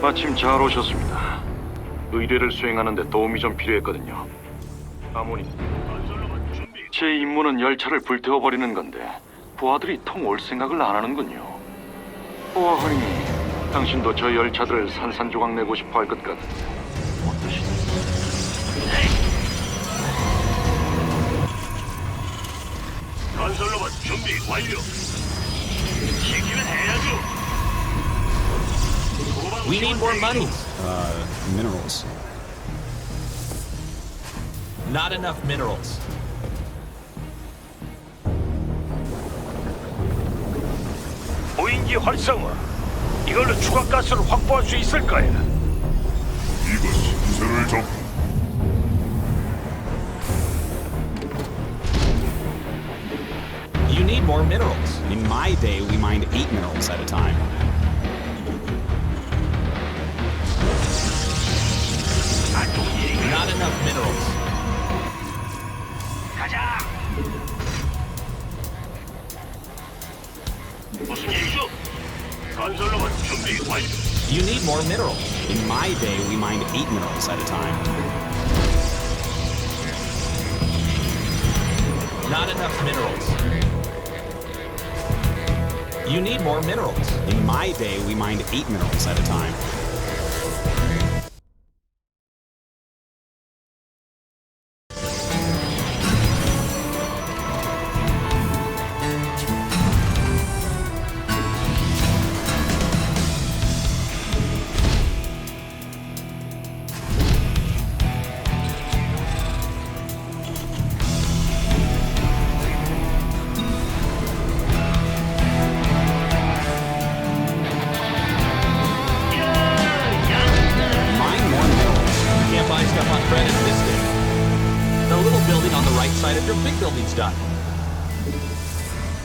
마침 잘 오셨습니다. 의뢰를 수행하는데 도움이 좀 필요했거든요. 아모니, 제 임무는 열차를 불태워버리는 건데 부하들이 통 올 생각을 안 하는군요. 보아하니 당신도 저 열차들을 산산조각 내고 싶어 할 것 같은데 어떠시니? 건설로봇 준비 완료. 시키면 해야죠. We need more money. Uh, minerals. Not enough minerals. 무인기 활성화. 이걸로 추가 가스를 확보할 수 있을 거야. 이거 신세를 접 You need more minerals. In my day, we mined eight minerals at a time. enough minerals. 가자. 무슨 일이죠? 건설로봇 준비 완료. You need more minerals. In my day, we mined eight minerals at a time. Not enough minerals. You need more minerals. In my day, we mined eight minerals at a time. side your big building's done.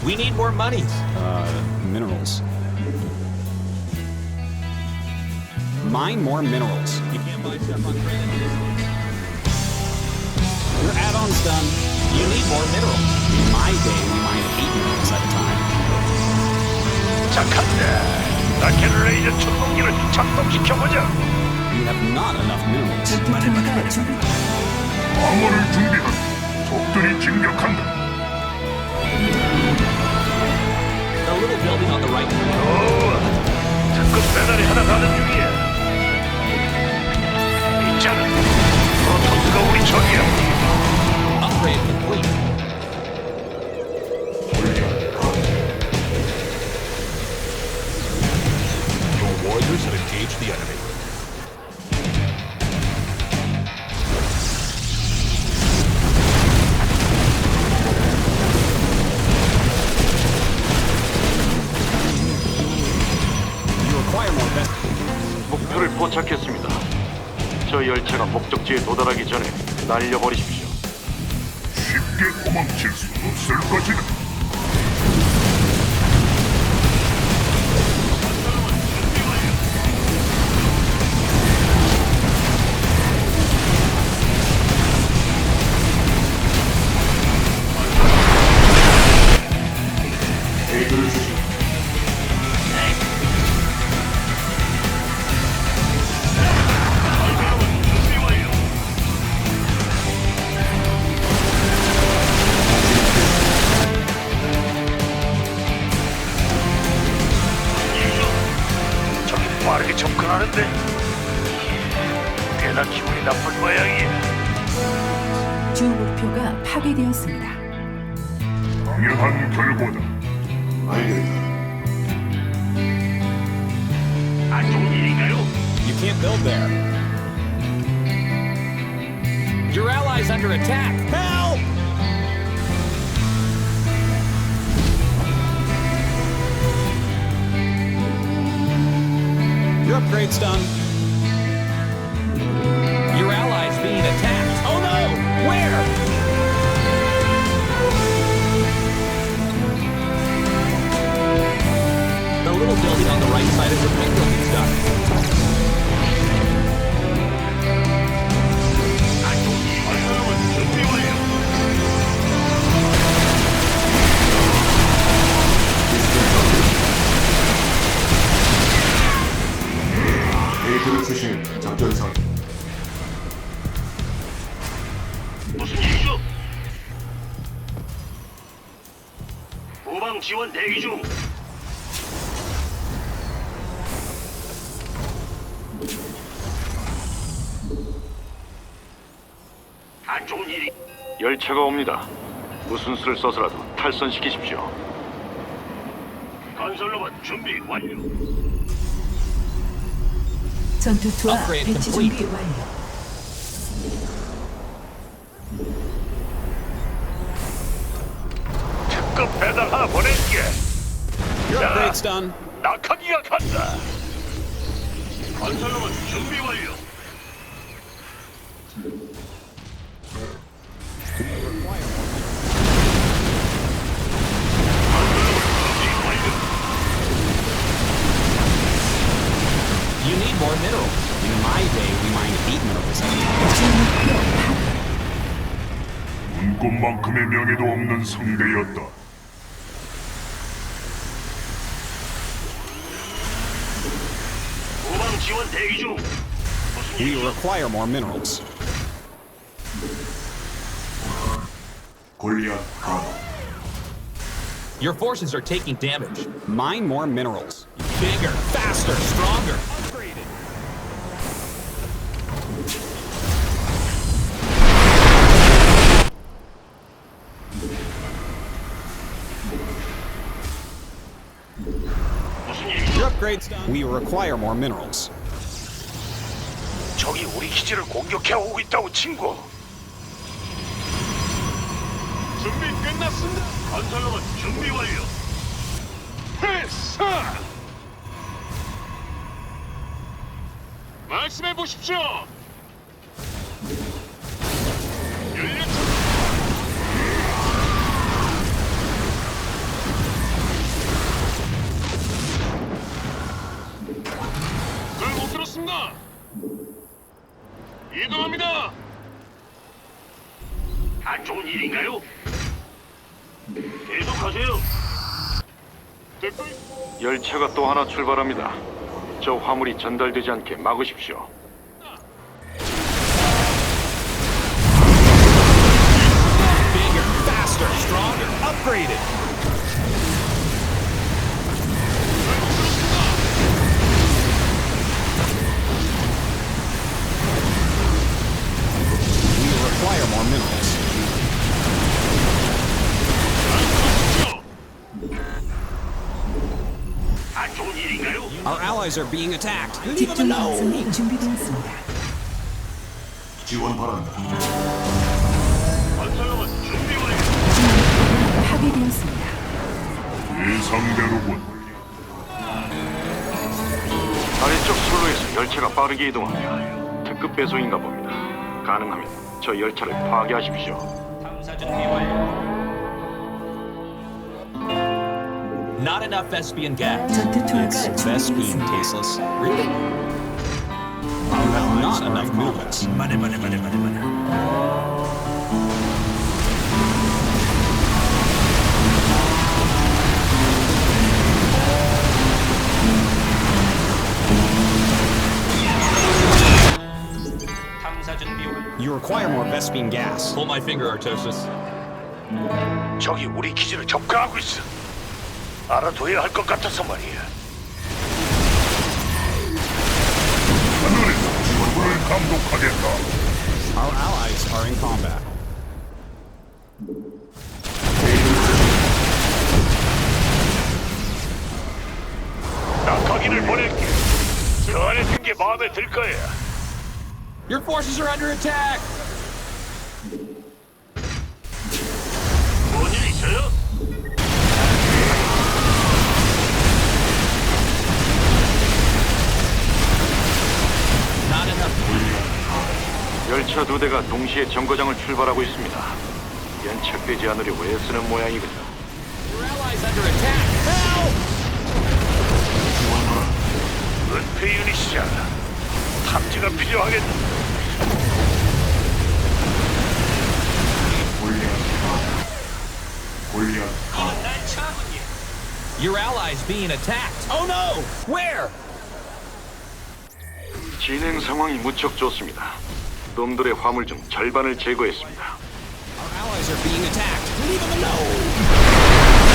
We need more monies. Uh, minerals. Mine more minerals. You can't buy stuff on. Your add-on's done. You need more minerals. In my day, we mined eight minerals at a time. You have not enough minerals. 전투투하가 준비 방어를 준비한 적들이 진격한다. The little building on the right. 오, 특급 배달이 하나 가는 중이야. 있잖아. 프로토스가 우리 적이야. Upgrade complete. Your warriors have engaged the enemy. 저 열차가 목적지에 도달하기 전에 날려버리십시오. 쉽게 도망칠 수 없을 것이다. Can't build there. Your allies under attack. Help! Your upgrade's done. Your allies being attacked. Oh no! Where? The little building on the right side of your big 안 좋은 일이. 열차가 옵니다. 무슨 수를 써서라도 탈선시키십시오. 건설로봇 준비 완료. 전투투와 Upgrade 배치. 준비 완료. 특급 배달 하나 보낼게. Your 자, upgrade's done. 낙하기가 간다. 건설로봇 준비 완료. You need more minerals. In my day, we mined eight minerals. 주목표 파괴. 눈꽃만큼의 명예도 없는 상대였다. 후방 지원 대기 중. 무슨 We 일이죠? require more minerals. 골리앗 가도 Your forces are taking damage. Mine more minerals. Bigger, faster, stronger. We require more minerals. 적이 우리 기지를 공격해 오고 있다고 친구. 준비 끝났습니다. 건설로봇 준비 완료. 필사. 말씀해 보십시오. 들었습니다. 이동합니다. 안 좋은 일인가요? 계속하세요. 열차가 또 하나 출발합니다. 저 화물이 전달되지 않게 막으십시오. Allies are being attacked. Leave them 집중 alone. 준비되었습니다. 지원 바란다. 건설로봇 준비 완료. 파괴되었습니다. 예상대로군. 아래쪽 선로에서 열차가 빠르게 이동합니다. 특급 배송인가 봅니다. 가능하면 저 열차를 파괴하십시오. Vespian gas. 전 투투하가 It's Vespine, 준비되었습니다. tasteless. Really? You have not enough minerals. 말해 말해 말해 말해 말해. You require more Vespine gas. Pull my finger, Artosis. 적이 우리 기지를 접근하고 있어. 알아둬야 할 것 같아서 말이야. 하늘에서 지원군을 감독하겠다. Our allies are in combat. 낙하기를 보낼게. 그 안에 든 게 마음에 들 거야. Your forces are under attack. 뭔일 있어요? 열차 두 대가 동시에 정거장을 출발하고 있습니다. 연착되지 않으려고 애쓰는 모양이군요. 은폐 유닛이야. 탐지가 Your allies being attacked. Oh no! Where? 진행 상황이 무척 좋습니다. 놈들의 화물 중 절반을 제거했습니다. Our allies are being attacked. Leave them alone.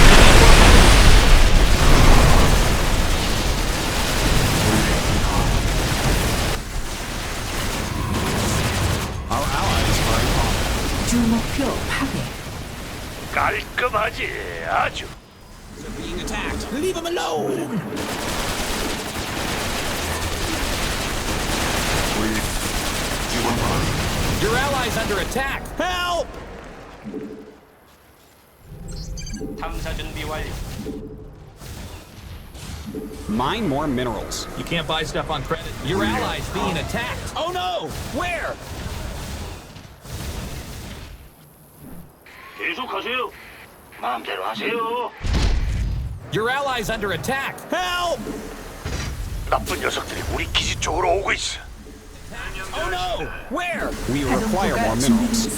Our allies are in combat. 주 목표 파괴. 깔끔하지 아주. They're being attacked. Leave them alone. Your allies under attack. Help! 탐사 준비 완료. Mine more minerals. You can't buy stuff on credit. Your allies being attacked. Oh no! Where? 계속하세요. 마음대로 하세요. Your allies under attack. Help! 나쁜 녀석들이 우리 기지 쪽으로 오고 있어. Oh no! Where? We require more minerals.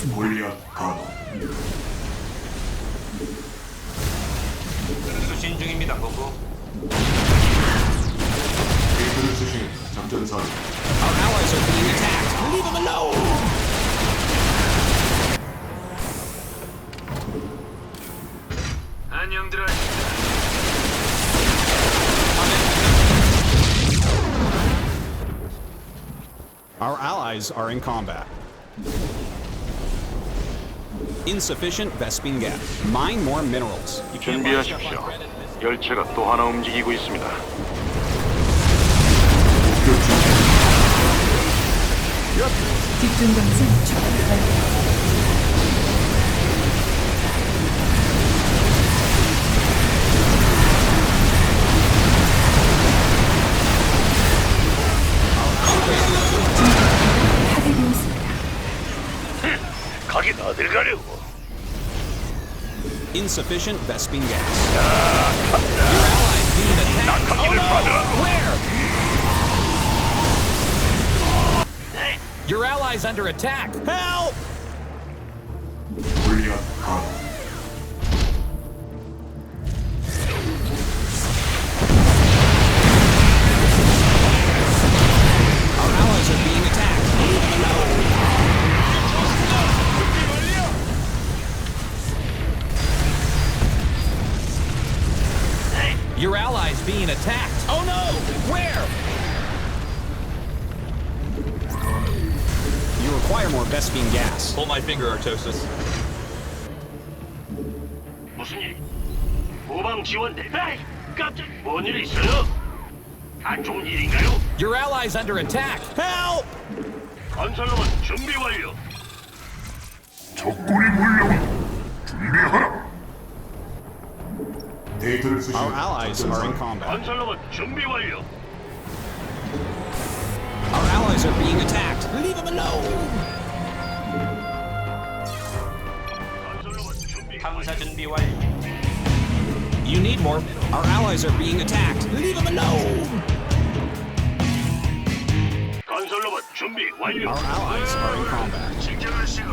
수신 중입니다, 보고. 데이터를 수신 작전 선 Our allies are being attacked. Leave them alone. Our allies are in combat. Insufficient Vespine gas. Mine more minerals. 준비하십시오. 열차가 또 하나 움직이고 있습니다. 집중 방송 중. 어딜 가려고? Insufficient Vespine gas. Your allies being attacked. 가기를 받으라. Where? Your allies under attack. Help! 골리앗 가 Your allies being attacked. Oh no! Where? You require more Vespine gas. Pull my finger, Artosis. 무슨 일? 후방 지원대. 에이, 깜짝. 뭔일 있어요? 안 좋은 일인가요? Your allies under attack. Help! 건설로만 준비 완료. 적군이 몰려와 준비하라 데이터를 수신 Our allies are in combat. 건설로만 준비 완료. Our allies are being attacked. Leave them alone. 건설로만 준비. 탐사 준비 완료. You need more. Our allies are being attacked. Leave them alone. 건설로만 준비 완료. Our allies are in combat. 진정하시고.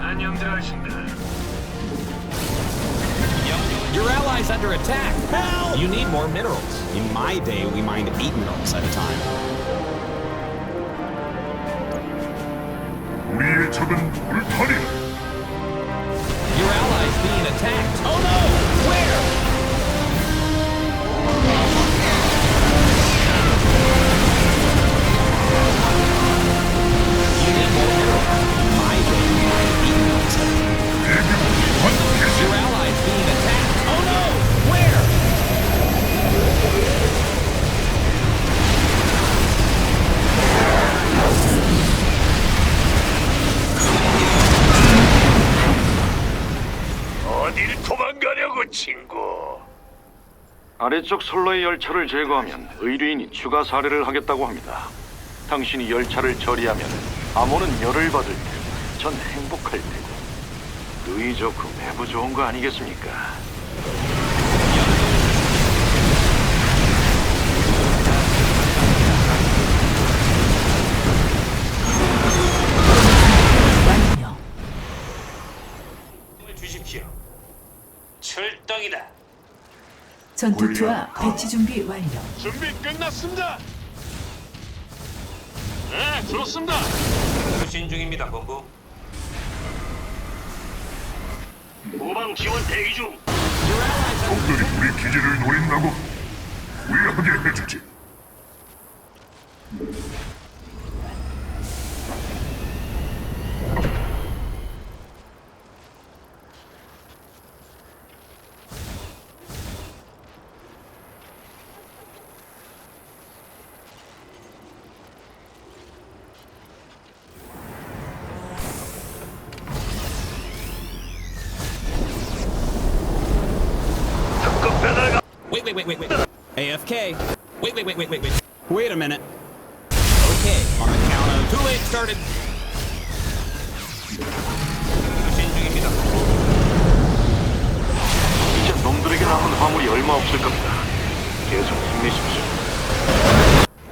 안녕들 하신다. Your allies under attack. Help! You need more minerals. In my day, we mined eight minerals at a time. 우리의 적은 울타리 아래쪽 선로의 열차를 제거하면 의뢰인이 추가 사례를 하겠다고 합니다. 당신이 열차를 처리하면 암호는 열을 받을 테고 전 행복할 테고 의이 좋고 매부 좋은 거 아니겠습니까? 주십시오. 출동이다. 전투투와 배치 준비 완료. 준비 끝났습니다. 네, 들었습니다. 수신 중입니다, 본부. 후방 지원 대기 중. 적들이 우리 기지를 노린다고 후회하게 해주지 Wait, wait, wait, wait, wait. AFK. Wait, wait, wait, wait, wait, wait. Wait a minute. Okay. On the count of Too late. Started. 이제 놈들에게 남은 화물이 얼마 없을 겁니다. 계속 힘내십시오.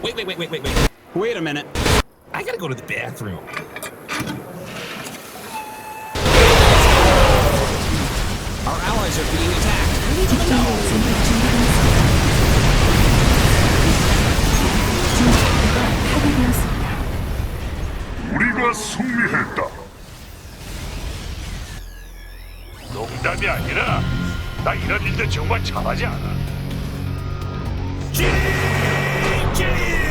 Wait, wait, wait, wait, wait, wait. Wait a minute. I gotta go to the bathroom. Our allies are being attacked. 집 우리가 승리했다. 농담이 아니라 나 이런 일들 정말 잘하지 않아. 찌릿!